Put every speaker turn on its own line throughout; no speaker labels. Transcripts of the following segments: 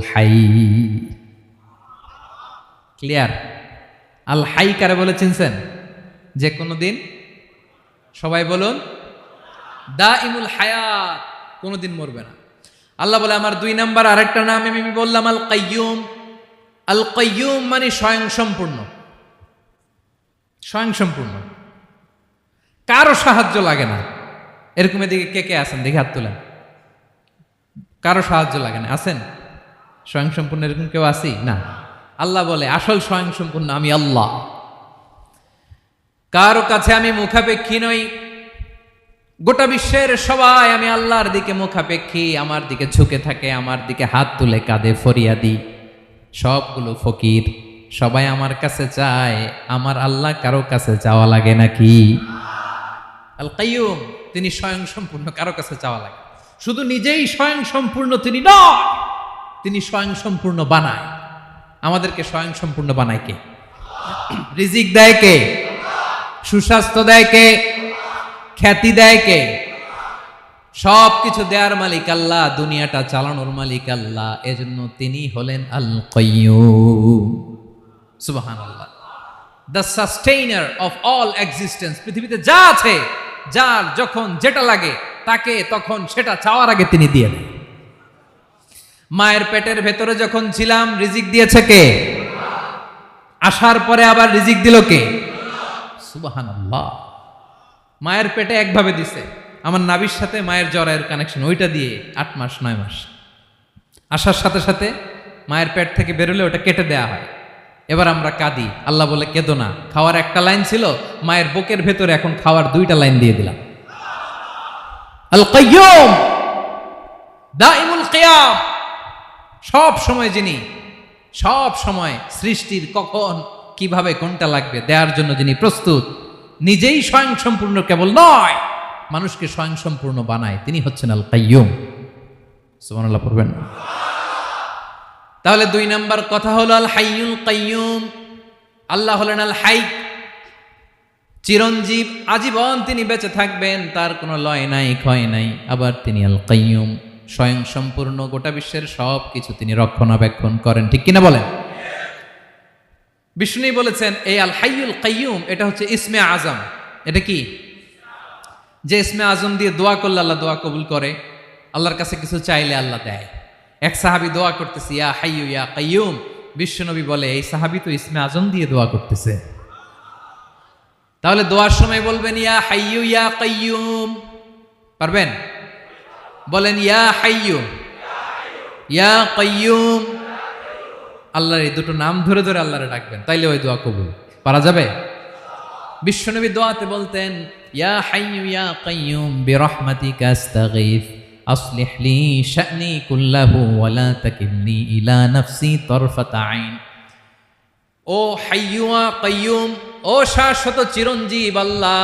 High clear আল হাই কারে বলে চিনছেন? যে কোনো দিন সবাই বলুন দা ইমুল হায়াত কোনোদিন মরবে না। আল্লাহ বলে, আমার দুই নাম্বার আরেকটা নাম আমি বললাম আল কাইয়ুম আল কাইয়ুম মানে স্বয়ং সম্পূর্ণ স্বয়ং সম্পূর্ণ কারও সাহায্য লাগে না। এরকম এদিকে কে কে আছেন? দেখে হাত তোলেন। কারও সাহায্য লাগে না। আছেন? স্বয়ং সম্পূর্ণ এরকম কেউ আছি? না। আল্লাহ বলে, আসল স্বয়ং সম্পূর্ণ আমি আল্লাহ। কারও কাছে আমি মুখাপেক্ষী নই। গোটা বিশ্বের সবাই আমি আল্লাহর দিকে মুখাপেক্ষী। আমার দিকে ঝুঁকে থাকে, আমার দিকে হাত তুলে কাঁধে ফরিয়া দিই সবগুলো ফকির সবাই আমার কাছে চায়, আমার আল্লাহ কারও কাছে যাওয়া লাগে নাকি? আল কাইয়ুম তিনি স্বয়ং সম্পূর্ণ কারও কাছে চাওয়া লাগে। শুধু নিজেই স্বয়ং সম্পূর্ণ তিনি নয়। তিনি স্বয়ং সম্পূর্ণ বানায়। আমাদেরকে স্বয়ং সম্পূর্ণ বানায় কে? রিজিক দেয় কে? সুস্বাস্থ্য দেয় কে? খ্যাতি দেয় কে? সব কিছু দেয়ার মালিক আল্লাহ, দুনিয়াটা চালানোর মালিক আল্লাহ। এজন্য তিনি হলেন আল সুবাহান আল্লাহ the sustainer of all existence, পৃথিবীতে যা আছে, যার যখন যেটা লাগে, তাকে তখন সেটা চাওয়ার আগে তিনি দিয়ে দেন। মায়ের পেটের ভেতরে যখন ছিলাম, রিজিক দিয়েছে কে? আসার পরে আবার রিজিক দিল কে? সুবাহান মায়ের পেটে একভাবে দিছে। আমার নাবির সাথে মায়ের জরায়ের কানেকশন ওইটা দিয়ে আট মাস, নয় মাস। আসার সাথে সাথে মায়ের পেট থেকে বেরোলে ওটা কেটে দেয়া হয়। এবার আমরা কাঁদি। আল্লাহ বলে, কেঁদো না। খাওয়ার একটা লাইন ছিল, মায়ের বুকের ভেতরে এখন খাওয়ার দুইটা লাইন দিয়ে দিলাম। আল কাইয়ুম দাইমুল কিয়াম। সব সময় যিনি, সব সময় সৃষ্টির কখন কীভাবে কোনটা লাগবে দেওয়ার জন্য যিনি প্রস্তুত, নিজেই স্বয়ং সম্পূর্ণ কেবল নয়, মানুষকে স্বয়ং সম্পূর্ণ বানায়, তিনি হচ্ছেন আল কাইয়ুম সুবহানাল্লাহ, পড়বেন না। তাহলে দুই নাম্বার কথা হলো আল হাইয়ুল কাইয়ুম। আল্লাহ হলেন আল হাই চিরঞ্জীব, আজীবন তিনি বেঁচে থাকবেন, তার কোনো লয় নাই, ক্ষয় নাই, আবার তিনি আল কাইয়ুম স্বয়ং সম্পূর্ণ গোটা বিশ্বের সব কিছু তিনি রক্ষণাবেক্ষণ করেন। ঠিক কিনা বলেন? বিষ্ণু বলেছেন, এই আল হাইয়ুল কাইয়ুম, এটা হচ্ছে ইসমে আজম। এটা কি? যে ইসমে আজম দিয়ে দোয়া করলে আল্লাহ দোয়া কবুল করে, আল্লাহর কাছে কিছু চাইলে আল্লাহ দেয়। এক সাহাবি দোয়া করতেছে, ইয়া হাইয়ু, ইয়া কাইয়ুম। বিশ্বনবী বলে, এই সাহাবি তো ইসমে আজম দিয়ে দোয়া করতেছে। তাহলে দোয়ার সময় বলবেন, ইয়া হাইয়ু, ইয়া কাইয়ুম। পারবেন? বলেন ইয়া হাইয়ু ইয়া কাইয়ুম আল্লাহর এই দুটো নাম ধরে ধরে আল্লাহরে ডাকবেন তাইলে ওই দোয়া কবুল পারা যাবে বিশ্বনবী দোয়াতে বলতেন ইয়া হাইয়ু ইয়া কাইয়ুম বিরহমাতিকা আস্তাগীথ أصلح لي شأني كله ولا تكلني إلى نفسي طرفة عين ও হাইয়ুয়া কাইয়ুম ও শাশ্বত চিরঞ্জীব আল্লাহ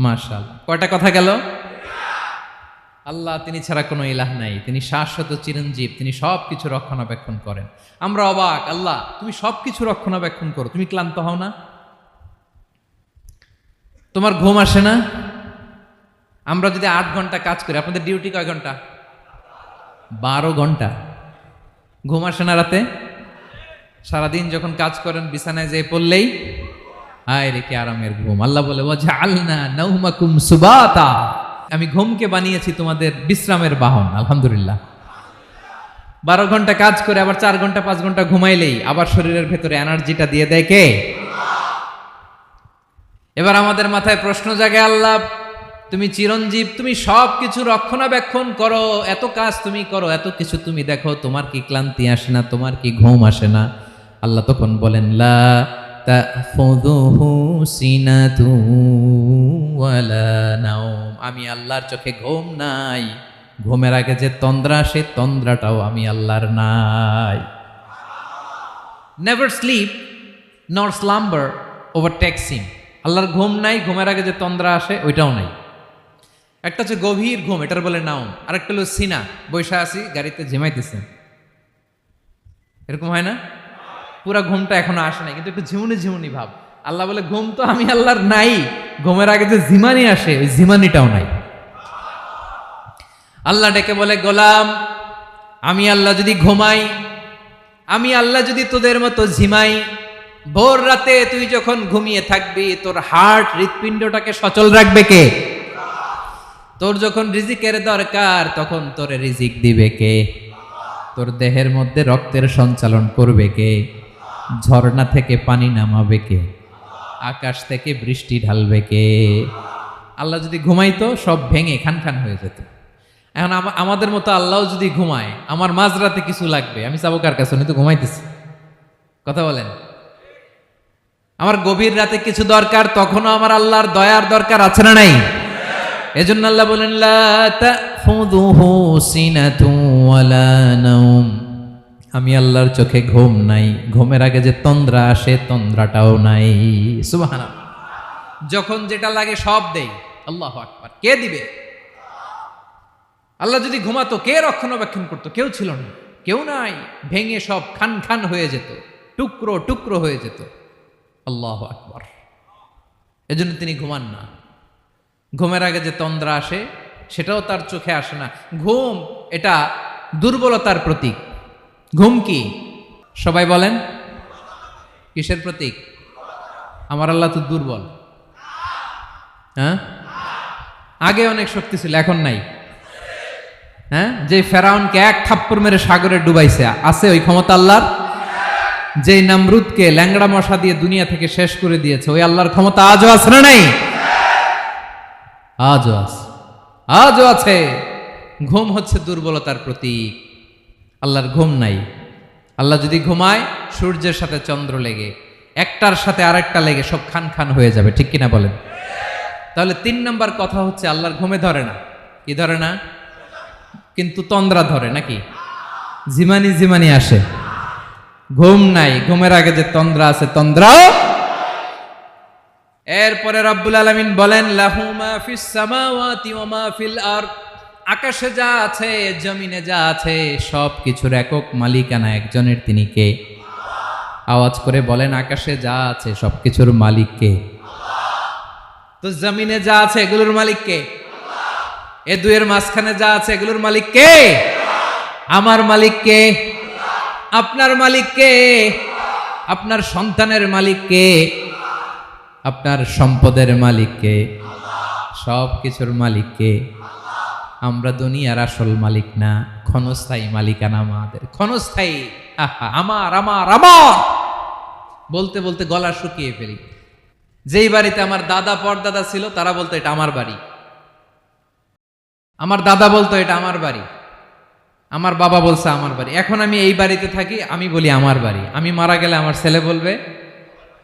মার্শাল কয়টা কথা গেল? আল্লাহ তিনি ছাড়া কোনো ইলাহ নাই। তিনি শাশ্বত চিরঞ্জীব। তিনি সব কিছু রক্ষণাবেক্ষণ করেন। আমরা অবাক। আল্লাহ, তুমি সব কিছু রক্ষণাবেক্ষণ করো। তুমি ক্লান্ত হও না? তোমার ঘুম আসে না? আমরা যদি আট ঘণ্টা কাজ করি, আপনাদের ডিউটি কয় ঘণ্টা? বারো ঘণ্টা। ঘুম আসে না রাতে? সারাদিন যখন কাজ করেন, বিছানায় যেয়ে পড়লেই কি আরামের ঘুম। আল্লাহ বলে নৌমাকুম সুবাতা। আমি ঘুমকে বানিয়েছি তোমাদের বিশ্রামের বাহন, আলহামদুলিল্লাহ। বারো ঘণ্টা কাজ করে আবার চার ঘণ্টা, পাঁচ ঘণ্টা ঘুমাইলেই আবার শরীরের ভেতরে এনার্জিটা দিয়ে দেয় কে? এবার আমাদের মাথায় প্রশ্ন জাগে, আল্লাহ, তুমি চিরঞ্জীব, তুমি সব কিছু রক্ষণাবেক্ষণ করো, এত কাজ তুমি করো, এত কিছু তুমি দেখো, তোমার কি ক্লান্তি আসে না, তোমার কি ঘুম আসে না? আল্লাহ তখন বলেন, লা আমি আল্লাহর চোখে ঘুম নাই। ঘুমের আগে যে তন্দ্রা সে তন্দ্রাটাও আমি আল্লাহর নাই। Never sleep nor slumber overtaxing আল্লাহর ঘুম নাই, ঘুমের আগে যে তন্দ্রা আসে, ওইটাও নাই। একটা হচ্ছে গভীর ঘুম, এটার বলে নাউন আরেকটা হলো সিনা। বৈশা আছি, গাড়িতে ঝিমাইতেছে। এরকম হয় না? পুরা ঘুমটা এখনও আসে নাই, কিন্তু একটু ঝিমুনি ঝিমুনি ভাব। আল্লাহ বলে, ঘুম তো আমি আল্লাহর নাই, ঘুমের আগে যে জিমানি আসে, ওই জিমানিটাও নাই। আল্লাহ ডেকে বলে, গোলাম, আমি আল্লাহ যদি ঘুমাই, আমি আল্লাহ যদি তোদের মতো ঝিমাই, ভোর রাতে তুই যখন ঘুমিয়ে থাকবি, তোর হার্ট হৃৎপিণ্ডটাকে সচল রাখবে কে? তোর যখন রিজিকের দরকার, তখন তোর রিজিক দিবে কে? তোর দেহের মধ্যে রক্তের সঞ্চালন করবে কে? ঝর্ণা থেকে পানি নামাবে কে? আকাশ থেকে বৃষ্টি ঢালবে কে? আল্লাহ যদি ঘুমাইতো, সব ভেঙে খান খান হয়ে যেত। এখন আমাদের মতো আল্লাহ যদি ঘুমায়, আমার মাঝরাতে কিছু লাগবে। আমি চাবো কার কাছে? তো ঘুমাইতেছি। কথা বলেন। আমার গভীর রাতে কিছু দরকার, তখনও আমার আল্লাহর দয়ার দরকার আছে না নাই? এজন্য আল্লাহ বলেন, লা আমি আল্লাহর চোখে ঘুম নাই। ঘুমের আগে যে তন্দ্রা আসে, তন্দ্রাটাও নাই। সুবহানাল্লাহ। যখন যেটা লাগে সব দেই। আল্লাহ আকবার। কে দিবে? আল্লাহ যদি ঘুমাতো, কে রক্ষণাবেক্ষণ করতো? কেউ ছিল না। কেউ নাই। ভেঙে সব খান খান হয়ে যেত। টুকরো টুকরো হয়ে যেত। আল্লাহ আকবার। এজন্য তিনি ঘুমান না। ঘুমের আগে যে তন্দ্রা আসে, সেটাও তার চোখে আসে না। ঘুম এটা দুর্বলতার প্রতীক। ঘুম কি? সবাই বলেন। কিসের প্রতীক? আমার আল্লাহ তো দুর্বল। হ্যাঁ? আগে অনেক শক্তি ছিল, এখন নাই। হ্যাঁ? যে ফেরাউনকে এক থাপ্পড় মেরে সাগরে ডুবাইছে, আছে ওই ক্ষমতা আল্লাহর? যে নামরুদকে ল্যাংড়া মশা দিয়ে দুনিয়া থেকে শেষ করে দিয়েছে, ওই আল্লাহর ক্ষমতা আজও আছে না নাই? আজও আছে। আজও আছে। ঘুম হচ্ছে দুর্বলতার প্রতীক। আল্লাহর ঘুম নাই। আল্লাহ যদি ঘুমায়, সূর্যের সাথে চন্দ্র লেগে, একটার সাথে আরেকটা লেগে সব খান খান হয়ে যাবে, ঠিক কিনা বলেন? তাহলে তিন নম্বর কথা হচ্ছে, আল্লাহর ঘুমে ধরে না। কি ধরে না? কিন্তু তন্দ্রা ধরে, নাকি? জিমানি জিমানি আসে। ঘুম নাই, ঘুমের আগে যে তন্দ্রা আছে তন্দ্রাও এরপরে রব্বুল আলামিন বলেন, লাহু মা ফিস সামাওয়াতি ওয়া মা ফিল আরদ। আকাশে যা আছে, জমিনে যা আছে সব কিছুর একক মালিকানা একজনের তিনি কে? আওয়াজ করে বলেন, আকাশে যা আছে সব কিছুর মালিক কে? তো জমিনে যা আছে, এগুলোর মালিক কে? এ দুয়ের মাঝখানে যা আছে, এগুলোর মালিক কে? আমার মালিক কে? আপনার মালিক কে? আপনার সন্তানের মালিক কে? আপনার সম্পদের মালিক কে? সব কিছুর মালিক কে? আমরা দুনিয়ার আসল মালিক না ক্ষণস্থায়ী মালিকানা আমাদের। ক্ষণস্থায়ী আহা, আমার আমার আমার! বলতে বলতে গলা শুকিয়ে ফেলি। যেই বাড়িতে আমার দাদা পরদাদা ছিল তারা বলতো এটা আমার বাড়ি। আমার দাদা বলতো এটা আমার বাড়ি। আমার বাবা বলছে আমার বাড়ি। এখন আমি এই বাড়িতে থাকি আমি বলি আমার বাড়ি। আমি মারা গেলে আমার ছেলে বলবে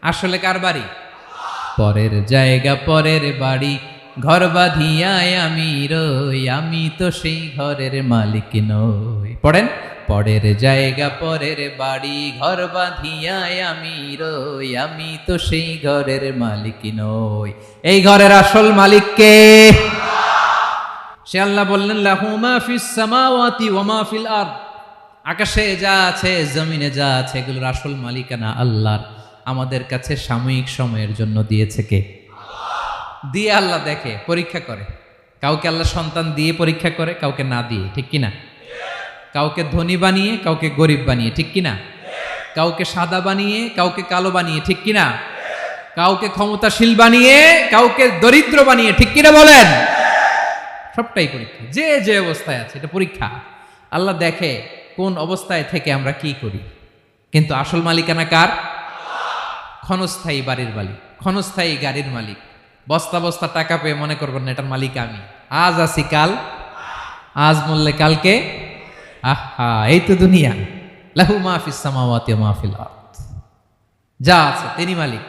আসলে কার বাড়ি? পরের জায়গা পরের বাড়ি। ঘর বাঁধিয়ায় আমি রই, আমি তো সেই ঘরের মালিক নই। পড়েন? পরের জায়গা, পরের বাড়ি, ঘর বাঁধিয়ায় আমি রই, আমি তো সেই ঘরের মালিক নই। এই ঘরের আসল মালিক কে? সে আল্লাহ বললেন, লাহু মা ফিস সামাওয়াতি ওয়া ফিল আরদ। আকাশে যা আছে, জমিনে যা আছে, এগুলোর আসল মালিকানা আল্লাহর। আমাদের কাছে সাময়িক সময়ের জন্য দিয়েছে কে? দিয়ে আল্লাহ দেখে, পরীক্ষা করে। কাউকে আল্লাহ সন্তান দিয়ে পরীক্ষা করে, কাউকে না দিয়ে, ঠিক কিনা? কাউকে ধনী বানিয়ে, কাউকে গরিব বানিয়ে, ঠিক কিনা? কাউকে সাদা বানিয়ে, কাউকে কালো বানিয়ে, ঠিক কিনা? কাউকে ক্ষমতাশীল বানিয়ে, কাউকে দরিদ্র বানিয়ে, ঠিক কিনা বলেন? সবটাই পরীক্ষা। যে যে অবস্থায় আছে, এটা পরীক্ষা। আল্লাহ দেখে কোন অবস্থায় থেকে আমরা কি করি। কিন্তু আসল মালিকানা কার? ক্ষণস্থায়ী বাড়ির মালিক, ক্ষণস্থায়ী গাড়ির মালিক। বস্তা বস্তা টাকা পেয়ে মনে করবেন না, এটার মালিক আমি। আজ আছি কাল, আজ মরলে কালকে? আহা, এই তো দুনিয়া। লাহু মাহফিস সামাওয়াতি ওয়া মাহফিল যা আছে, তিনি মালিক।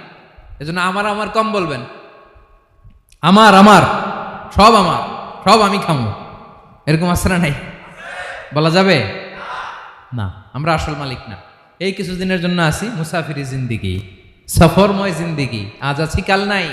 এজন্য আমার আমার কম বলবেন। আমার আমার, সব আমার, সব আমি খামো। এরকম না নাই? বলা যাবে? না, আমরা আসল মালিক না। এই কিছুদিনের জন্য আছি, মুসাফিরি জিন্দিগি, সফরময় জিন্দিগি। আজ আছি, কাল নাই।